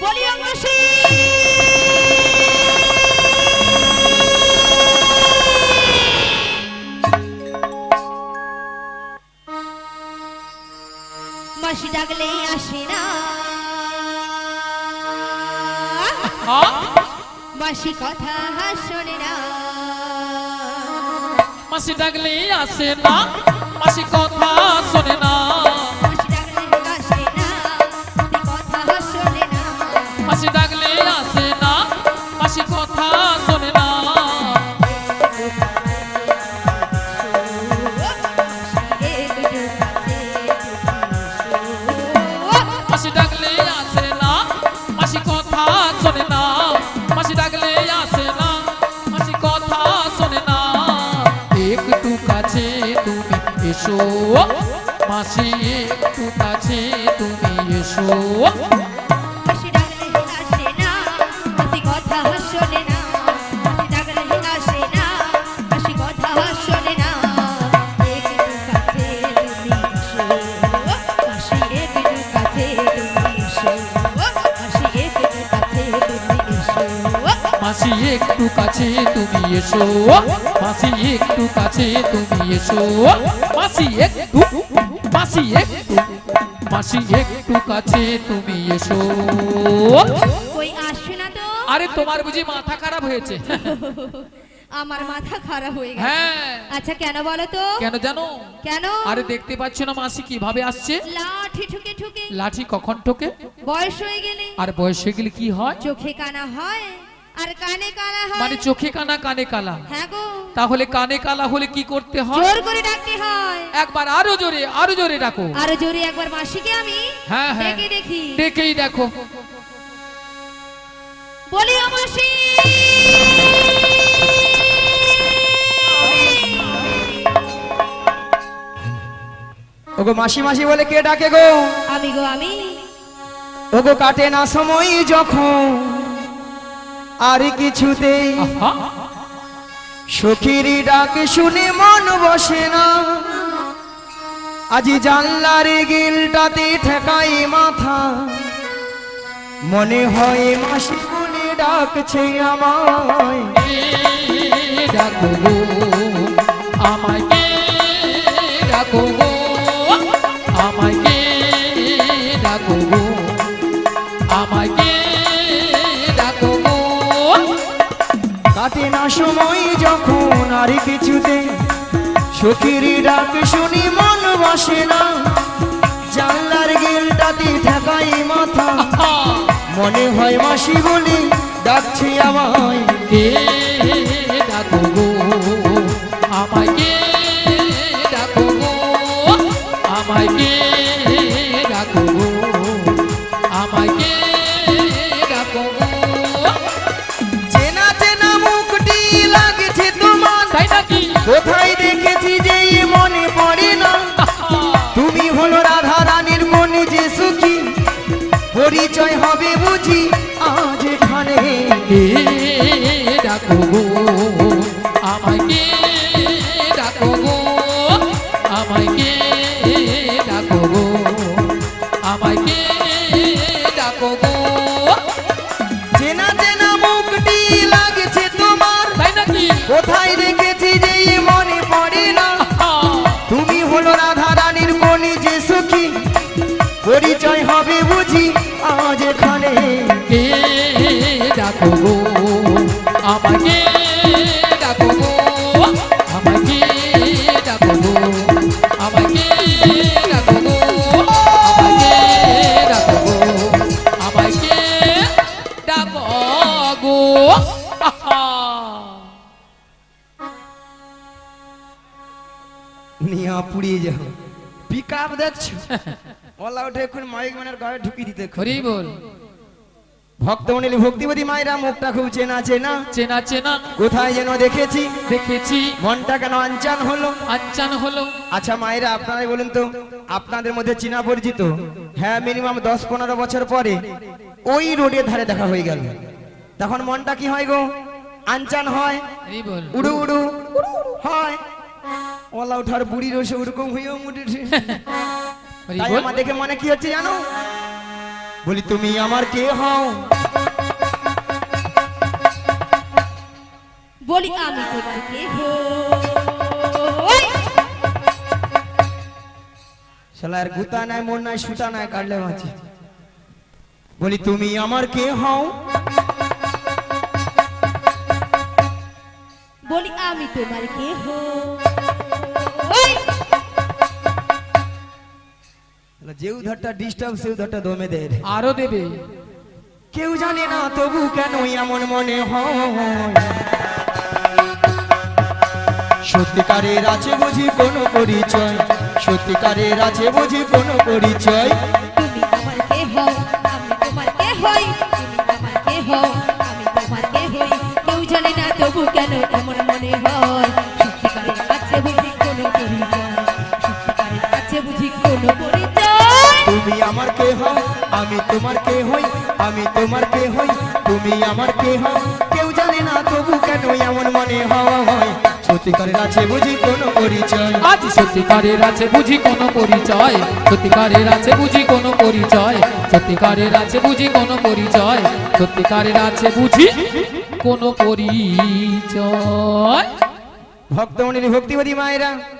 বলি অংশী মাসি ডাকলে আসে না। হ্যাঁ? মাসি কথা শোনে না। মাসি ডাকলে আসে না। মাসি কথা শোনে না। এসো। মাসি একটু কাছে তুমি এসো। একটু কাছে তুমি এসো। মাসি একটু কাছে তুমি এসো। মাসি একটু মাসি একটু মাসি একটু কাছে তুমি এসো। কই আসছে না তো? আরে তোমার বুঝি মাথা খারাপ হয়েছে। আমার মাথা খারাপ হয়ে গেছে। হ্যাঁ। আচ্ছা কেন বলো তো? কেন জানো? কেন? আরে দেখতে পাচ্ছ না মাসি কীভাবে আসছে? লাঠি ঠুকে ঠুকে। লাঠি কখন ঠোকে? বয়স হয়ে গেলে। আর বয়স হয়ে গেলে কি হয়? চোখে কানা হয়। আর কানে কানা হয়। মানে চোখে কানা কানে কালা। হ্যাঁ গো। তাহলে কানে কালা হলে কি করতে হয়? জোর করে ডাকতে হয়। একবার আরও জোরে আরও জোরে ডাকো। আরও জোরে একবার মাসিকে আমি হ্যাঁ হ্যাঁ। ডেকে দেখি। ডেকেই দেখো। বলি ও মাসি। ওগো মাসি মাসি বলে কে ডাকে গো? আমি গো আমি। ওগো কাটে না সময় যখন। আর কিছুতেই সখীরি ডাকে শুনে মন বসে না। আজি জানলার গিলটাতে ঠেকাই মাথা। মনে হয় মাসি বলে ডাকছে আমায়। কে ডাকো আমায় কে ডাকো সময় যখন আর কিছুতে সখীর ডাক শুনি মন বসে না। জানলার গিলটাতে ঠেকাই মাথা। মনে হয় মাসি বলি, ডাকছি আমায়, কে হবে বুঝি আজ এখানে কে দেখছ ওলা উঠে এখন মাইক মানের গায়ে ঢুকিয়ে দিতে হরি বল। ভক্তমণি ভক্তিবতী মায়েরা মুখটা খুব চেনা চেনা। চেনা চেনা। কোথায় যেন দেখেছি। দেখেছি। মনটা কেন আনচান হলো? আচ্ছান হলো। আচ্ছা মায়েরা আপনারাই বলুন তো আপনাদের মধ্যে চীনা পরিচিত? হ্যাঁ মিনিমাম দশ পনেরো বছর পরে ওই রোডের ধারে দেখা হয়ে গেল। তখন মনটা কি হয় গো? আনচান হয়। বল। উড়ু উড়ু। হয়। ওলা উঠার বুড়ি রসে ওরকম হয়েও তাই বল। আমার দেখে মনে কি হচ্ছে জানো? বলি তুমি আমার কে হও? বলি আমি তোমার কে শালার গুতা নাই মন নাই সুতা নাই কাটলে বাঁচি। বলি তুমি আমার কে হও? বলি আমি তোমার কে হই যে উধারটা ডিস্টার্ব সে উধারটা দমে দেয় আরও দেবে। কেউ জানে না তবু কেন এমন মনে হয়। সত্যিকারের আছে বুঝি কোনো পরিচয়। সত্যিকারের আছে বুঝি কোনো পরিচয়। তুমি আমার কে হও আমি তোমার কে হই তুমি আমার কে হও আমি তোমার কে হই কেউ জানে না তবু কেন কে হও আমি তোমার কে হই আমি তোমার কে হই তুমি আমার কে হও কেউ জানে না তবু কেন এমন মনে হয়? সত্যিকারের আছে বুঝি কোনো পরিচয়? আজ সত্যিকারের আছে বুঝি কোনো পরিচয়? সত্যিকারের আছে বুঝি কোনো পরিচয়? সত্যিকারের আছে বুঝি কোনো পরিচয়? সত্যিকারের আছে বুঝি কোনো পরিচয়? ভক্তমণির ভক্তিবতী মায়েরা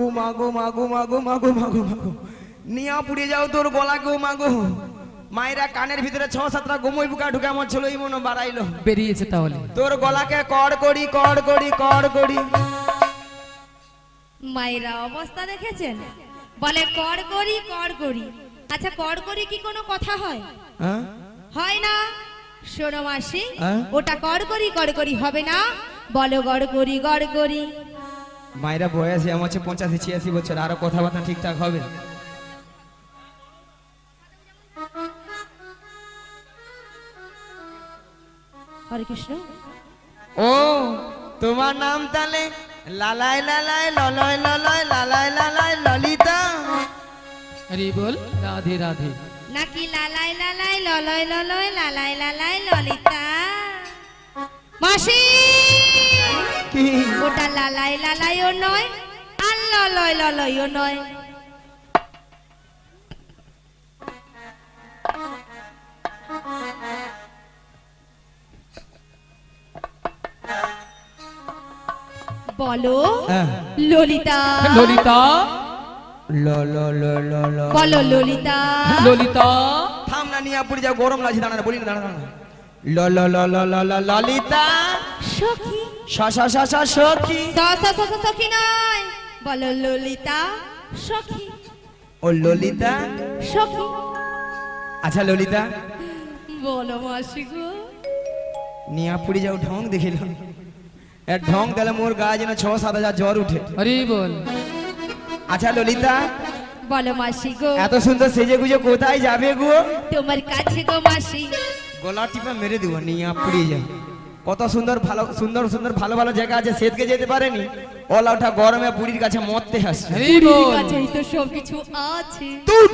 ও মাগো মাগো মাগো মাগো মাগো মাগো নিয়া পুড়ে যাও তোর গলা গো মাগো মায়েরা কানের ভিতরে ছ সাতটা গোমই বুকা ঢুকে আমার ছিল এই মনে বাড়াইলো। বেরিয়েছে তাহলে। তোর গলাকে কড় করি কড় করি কড় করি। মায়েরা অবস্থা দেখেছেন? বলে কর করি কর করি। আচ্ছা কর করি কি কোনো কথা হয়? হ্যাঁ? হয় না? শোনো মাসি হ্যাঁ? ওটা কর করি কর করি হবে না। বলো গড় করি গড় করি। মায়েরা বয়স আমার হচ্ছে পঁচাশি ছিয়াশি বছর আরও কথাবার্তা ঠিকঠাক হবে? হরে কৃষ্ণ। ও তোমার নাম তাহলে লালাই লালাই ললয় ললয় লালাই লালাই ললিতা। আরে বল রাধে রাধে। নাকি লালাই লালাই ললয় ললয় লালাই লালাই ললিতা? মাসি! কি? ওটা লালাই লালাইও নয় আর ললয় ললয়ও নয়। বলো হ্যাঁ। ললিতা। ললিতা। ল ল ল ল ল বলো ললিতা। ললিতা। থাম না নিয়ে পড়ে যাও গরম লাগছে দাঁড়া না, বলি না দাঁড়া দাঁড়া। ল ল ল ল ল ল ললিতা। সখী। স স স স সখী। স স স স সখী নয়। বলো ললিতা সখী। ও ললিতা। সখী। আচ্ছা ললিতা। বলো মাসি গো। নিয়া পুড়ে যাও ঢং দেখিল এর ঢং দিলে মোর গা যেন ছ সাত হাজার জ্বর উঠে। আরে বল। আচ্ছা ললিতা। বলো মাসি গো। এত সুন্দর সেজে গুজে কোথায় যাবে গো? তোমার কাছে গো মাসি। গলা টিপে মেরে দিব নিয়া পুড়ে যায় কত সুন্দর ভালো সুন্দর সুন্দর ভালো ভালো জায়গা আছে সেদকে যেতে পারেনি। ওলা ওঠা গরমে বুড়ির কাছে মরতে কাছেই তো সবকিছু আছে। তুই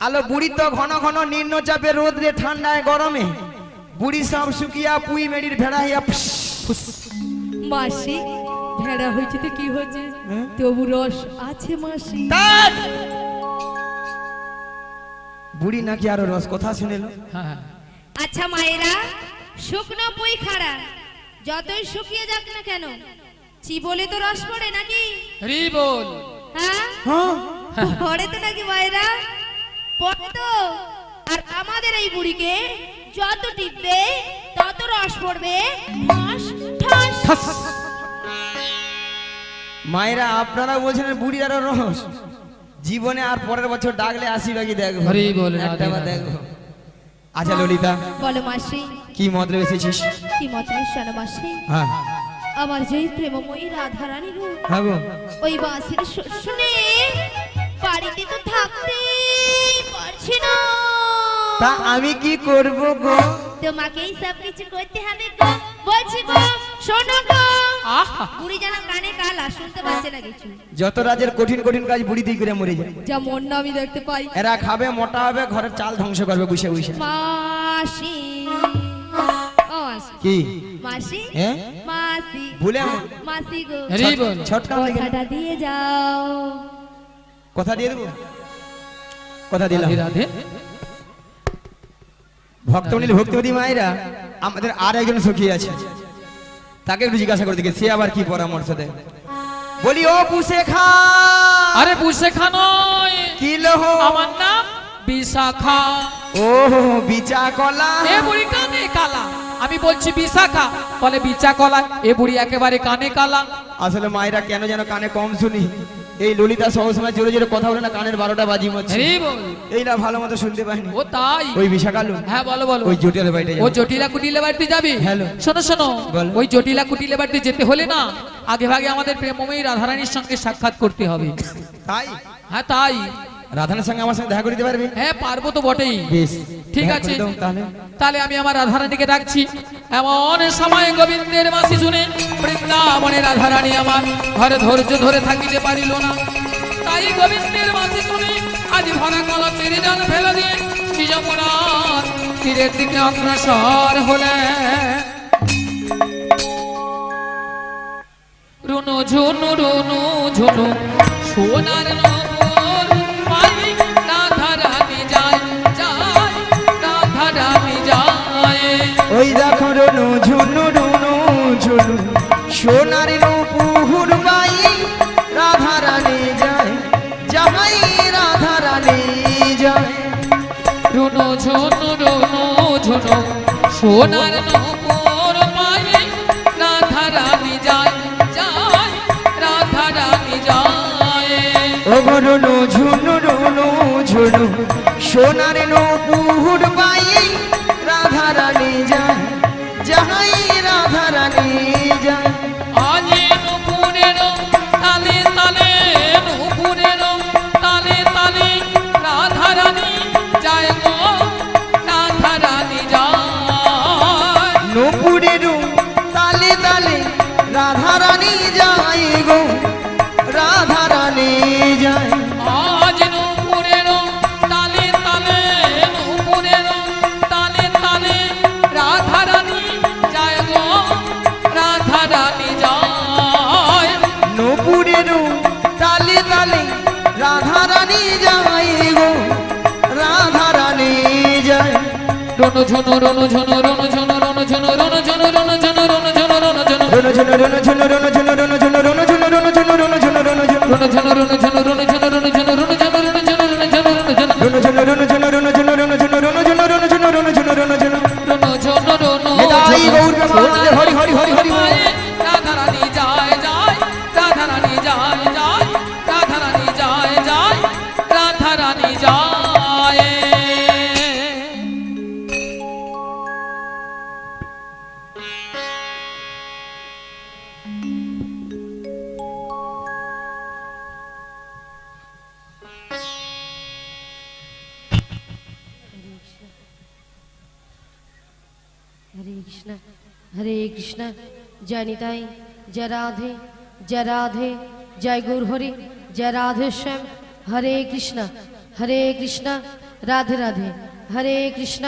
আলো বুড়ি তো ঘন ঘন নিম্নচাপে রোদরে ঠান্ডায় গরমে। বুড়ি সব শুকিয়া পুই মেডির ভেড়া হইয়া। মাসি ভেড়া হয়েছে তো কি হয়েছে? হ্যাঁ? তবু রস আছে মাসি। তার! বুড়ি নাকি আরও রস? কথা শুনেল হ্যাঁ হ্যাঁ। আচ্ছা মায়েরা শুকনো পুই খাড়া। যতই শুকিয়ে যাক না কেন চিবলে তো রস পড়ে নাকি? আরে বল হ্যাঁ? হ্যাঁ। পড়ে তো নাকি মায়েরা? পড়ে তো। আর আমাদের এই বুড়িকে যত টিপবে তত রস পড়বে। ঠাস। মায়েরা আপনারা বলছেন বুড়ি আরও রস। জীবনে আর পরের বছর ডাকলে আসি বাকি দেখব। হরি বল, একটা দেখব। আচ্ছা ললিতা। বলো মাসি। কি মতলব এসেছিস কি মত শোনো মাসি? হ্যাঁ। আমার যে প্রেমময়ী রাধারানী গো হ্যাঁ গো। ওই বাঁশির শুনে বাড়িতে তো থাকতেই পারছি না। তা আমি কি করব গো? তোমাকেই সব কিছু করতে হবে গো। বলছি গো শোনো গো। আহা। বুড়ি যেন কানে কালা শুনতে পাচ্ছে না কিছু। যত রাজের কঠিন কঠিন কাজ বুড়ি দিয়ে করে মরে যায়। যা মন না আমি দেখতে পাই। এরা খাবে মোটা হবে ঘরের চাল ধ্বংস করবে বসে বসে। মাসি কি? মাসি হ্যাঁ মাসি ভুলে মাসি গো। হরি বল। ছটকা কথাটা দিয়ে যাও। কথা দিয়ে দেবো? কথা দিলাম রাধে। রাধে ভক্তমণি ভক্তিমতী মায়েরা আমাদের আর একজন সখী আছে। তাকে একটু জিজ্ঞাসা করে দেখে সে আবার কি পরামর্শ দেয়? বলি ও পুষে খা আরে বুঝে খানয় কি লোহ? আমার নাম বিশাখা। ও বিচা কলা এ বুড়ি কানে কালা। আমি বলছি বিশাখা। বলে বিচা কলা এ বুড়ি একেবারে কানে কালা। আসলে মায়েরা কেন যেন কানে কম শুনি? এই ললিতা সবসময় জোরে জোরে কথা বলে না কানের বারোটা বাজি মারছে। বল এই না ভালো মতো শুনতে পাইনি। ও তাই? ওই বিশাখালু। হ্যাঁ বলো বলো। ওই জটিলা বাড়িতে ও জটিলা কুটিলা বাড়িতে যাবি? হ্যালো। শোনো শোনো। বল। ওই জটিলা কুটিলা বাড়িতে যেতে হলে না আগে ভাগে আমাদের প্রেমময়ী রাধারানীর সঙ্গে সাক্ষাৎ করতে হবে। তাই? হ্যাঁ তাই। রাধানের সঙ্গে আমার সঙ্গে দেখা করে দিতে পারবি? হ্যাঁ পারব তো বটেই। বেশ ঠিক আছে। তাহলে। তাহলে আমি আমার রাধারানীকে ডাকছি। এমন সময় গোবিন্দের মাসি শুনে বৃন্দাবনে রাধারানী আমার ঘরে ধৈর্য ধরে থাকিতে পারিল না। তাই গোবিন্দের মাসি শুনে আজ ভরা কলা চেরি জল ফেলে দিয়ে সিজমুনার তীরের দিকে অগ্রসর হলে। রুনু ঝুনু রুনু ঝুনু সোনার নগর রনু ঝুনু রুনু ঝুনু। সোনার নুপুর বাই, রাধা রানী যায় যাহাই রাধা রানী যায়। রুনু ঝুনু রুনু ঝুনু, সোনার নগর পাই রাধা রানী যায় যায়, রাধা রানী যায়। ও গো ঝুনু রুনু ঝুনু, সোনার নুপুর বাই রানী যাই গো রাধা রানী যাই রনু ঝুনু রনু ঝুনু রনু ঝুনু রনু ঝুনু রনু ঝুনু রনু ঝুনু রনু ঝুনু রনু ঝুনু রনু ঝুনু হরে কৃষ্ণ হরে কৃষ্ণ। জয় নিতাই জয় রাধে জয় রাধে। জয় গুর হরি, জয় রাধেশ্যাম হরে কৃষ্ণ হরে কৃষ্ণ। রাধে রাধে। হরে কৃষ্ণ।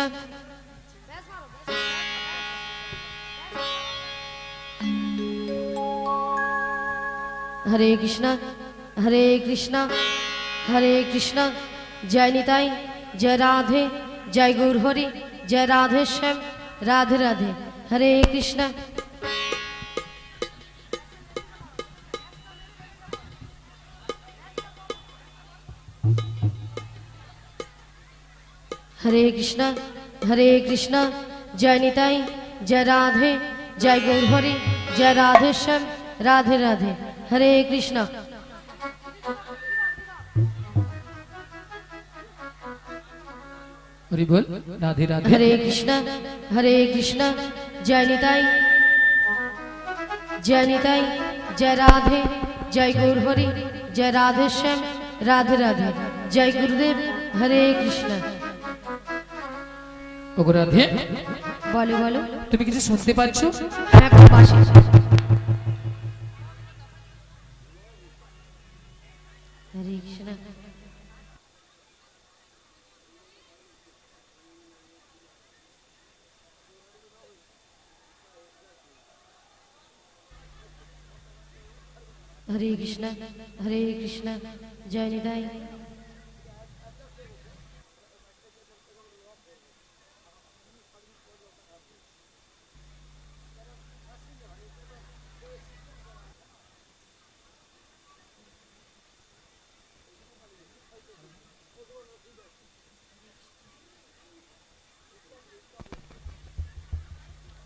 হরে কৃষ্ণ হরে কৃষ্ণ। হরে কৃষ্ণ। জয় নিতাই জয় রাধে, জয় গুর হরি, জয় রাধেশ্যাম राधे राधे। हरे कृष्णा। हरे कृष्णा हरे कृष्णा। जय निताई, जय राधे, जय गौरहरी जय राधे श्याम राधे राधे। हरे कृष्णा। হরি বল রাধে রাধে। হরে কৃষ্ণ হরে কৃষ্ণ জয় নিতাই। জয় নিতাই জয় রাধে জয় গৌর হরি জয় রাধে শ্যাম রাধে রাধে। জয় গুরুদেব হরে কৃষ্ণ। ওগো রাধে। বলো বলো। তুমি কিছু শুনতে পাচ্ছ? হ্যাঁ খুব বাসি হরে কৃষ্ণ হরে কৃষ্ণ হরে কৃষ্ণ জয় নিতাই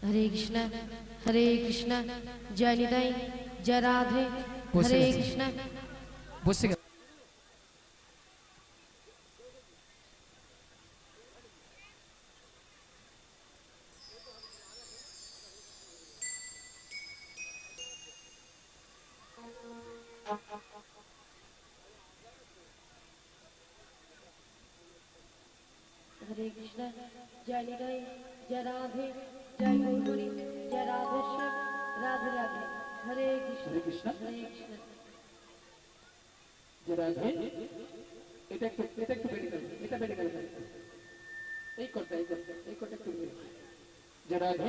হরে কৃষ্ণ হরে কৃষ্ণ জয় নিতাই জয় রাধে বসে হরে গেছে। কৃষ্ণ বসে গেল হরে কৃষ্ণ জয় নিতাই জয় রাধে জয় গৌরী জয় রাধেশ্বর রাধে রাধে হরে কৃষ্ণ হরে কৃষ্ণ। হরে কৃষ্ণ যে রাধে এটা একটু এটা একটু বেড়ে গেল এটা বেড়ে গেল এই করটা এই করটা এই করটা একটু বেড়ে গেল। যে রাধে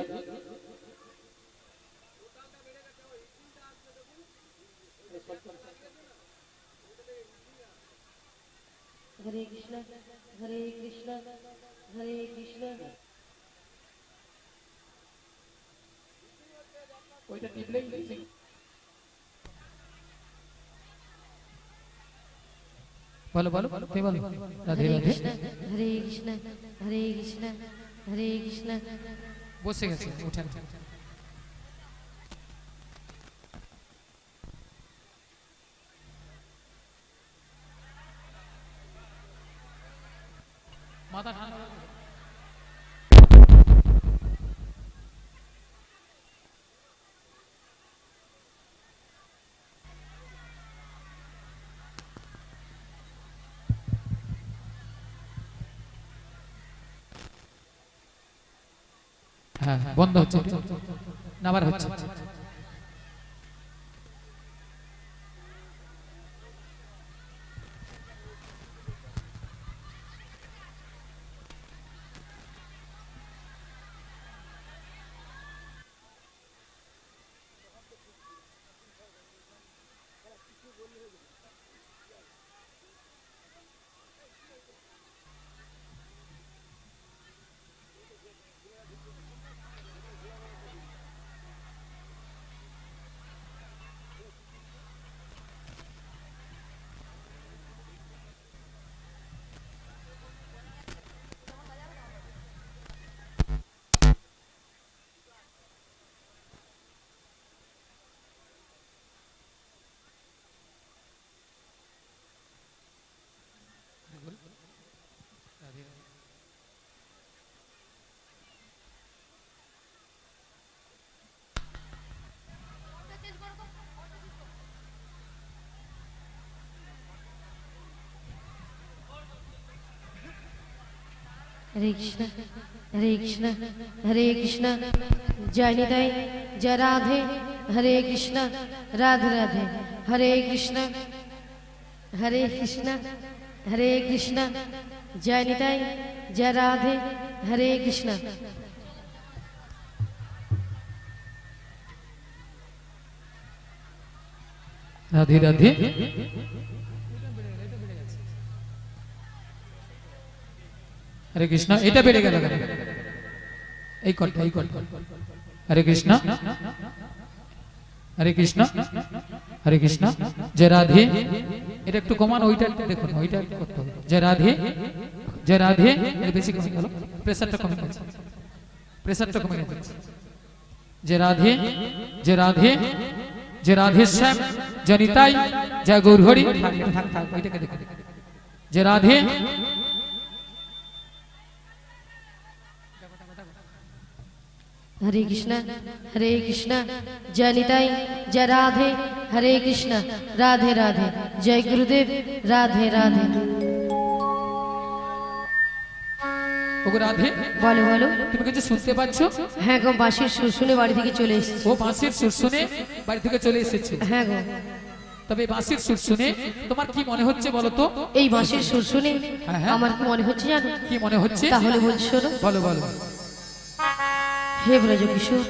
হরে কৃষ্ণ হরে কৃষ্ণ হরে কৃষ্ণ ওইটা টিপলেই বেশি বলো বলো তুমি বলো রাধে হরে রাধে কৃষ্ণ হরে কৃষ্ণ হরে কৃষ্ণ হরে কৃষ্ণ বসে গেছে উঠেন মাথা ঠান্ডা হ্যাঁ বন্ধ হচ্ছে। না আবার হচ্ছে। হরে কৃষ্ণ হরে কৃষ্ণ হরে কৃষ্ণ জয় নিতাই জয় রাধে হরে কৃষ্ণ রাধে রাধে হরে কৃষ্ণ হরে কৃষ্ণ হরে কৃষ্ণ জয় নিতাই জয় রাধে হরে কৃষ্ণ রাধে রাধে হরে কৃষ্ণ, এটা বেড়ে গেল? এই কলটা এই কলটা হরে কৃষ্ণ। হরে কৃষ্ণ। হরে কৃষ্ণ। যে রাধে, এটা একটু কমান, ওইটা দেখুন, ওইটা করতে হবে। যে রাধে যে রাধে বেশি কমে গেল প্রেসারটা কমে গেছে। প্রেসারটা কমে গেছে। যে রাধে যে রাধে যে রাধে শ্যাম জনিতাই জয় গৌরহরি। থাক থাক থাক, ওইটাকে দেখো যে রাধে हरे कृष्णा हरे कृष्णा जय निताई जय राधे हरे कृष्णा राधे राधे जय गुरुदेव राधे राधे ওগো রাধে বলো বলো তুমি কিছু শুনতে পাচ্ছ হ্যাঁ গো বাঁশির সুর শুনে বাড়ি থেকে চলে এসেছি ও বাঁশির সুর শুনে বাড়ি থেকে চলে এসেছে হ্যাঁ গো তবে এই বাঁশির সুর শুনে তোমার কি মনে হচ্ছে বলো তো এই বাঁশির সুর শুনে হ্যাঁ, হ্যাঁ। আমার কি মনে হচ্ছে জানো কি মনে হচ্ছে তাহলে বলছি শোনো বলো বলো হে ব্রজ কিশোর,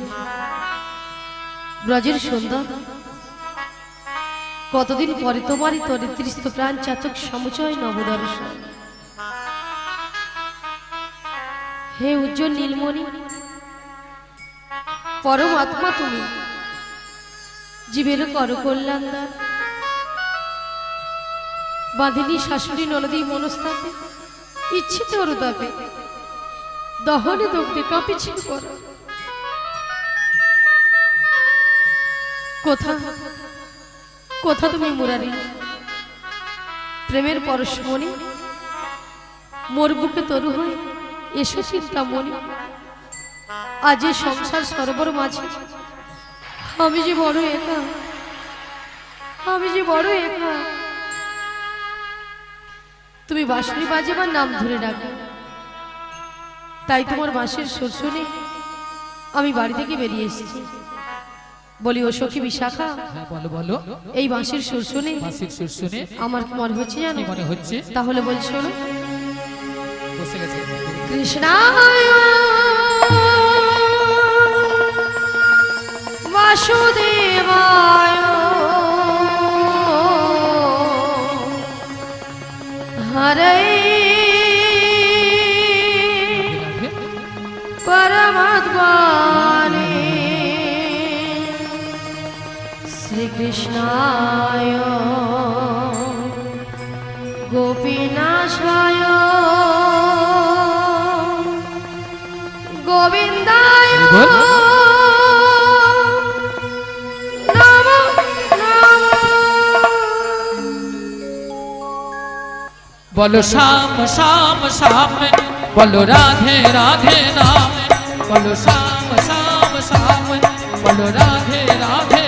ব্রজের সুন্দর, কতদিন পরে তোমারই তরিত্রিস্ত প্রাণ চাতক সমুচয় নবদর্শন? হে উজ্জ্বল নীলমণি, পরম আত্মা তুমি, জীবের কর কল্যাণ দান বাঁধিনী শাশুড়ি ননদী মনস্তাপে, ইচ্ছিত দহনে দগ্ধে কাঁপিছিল পর কোথা? কোথা তুমি মুরারি? প্রেমের পরশমণি মোর বুকে তরু হয়ে এসো চিন্তামণি। আজ এ সংসার সরোবর মাঝে। আমি যে বড় একা। আমি যে বড় একা। তুমি বাঁশরি বাজেবার নাম ধরে ডাকো। তাই তোমার বাঁশের শুনে আমি বাড়ি থেকে বেরিয়ে এসেছি। বলি ও সখী বিশাখা হ্যাঁ বলো বলো। এই বাঁশের সুর শুনে। বাঁশির সুর শুনে। আমার মনে হচ্ছে জানো? মনে হচ্ছে? তাহলে বলছো না বসে গেছে। কৃষ্ণায় বাসুদেবায়। হরে কৃষ্ণায়। গোপীনাশায়। গোবিন্দায়। বলো শ্যাম শ্যাম শ্যাম। বলো রাধে রাধে রাম বলো শ্যাম শ্যাম শ্যাম। বলো রাধে রাধে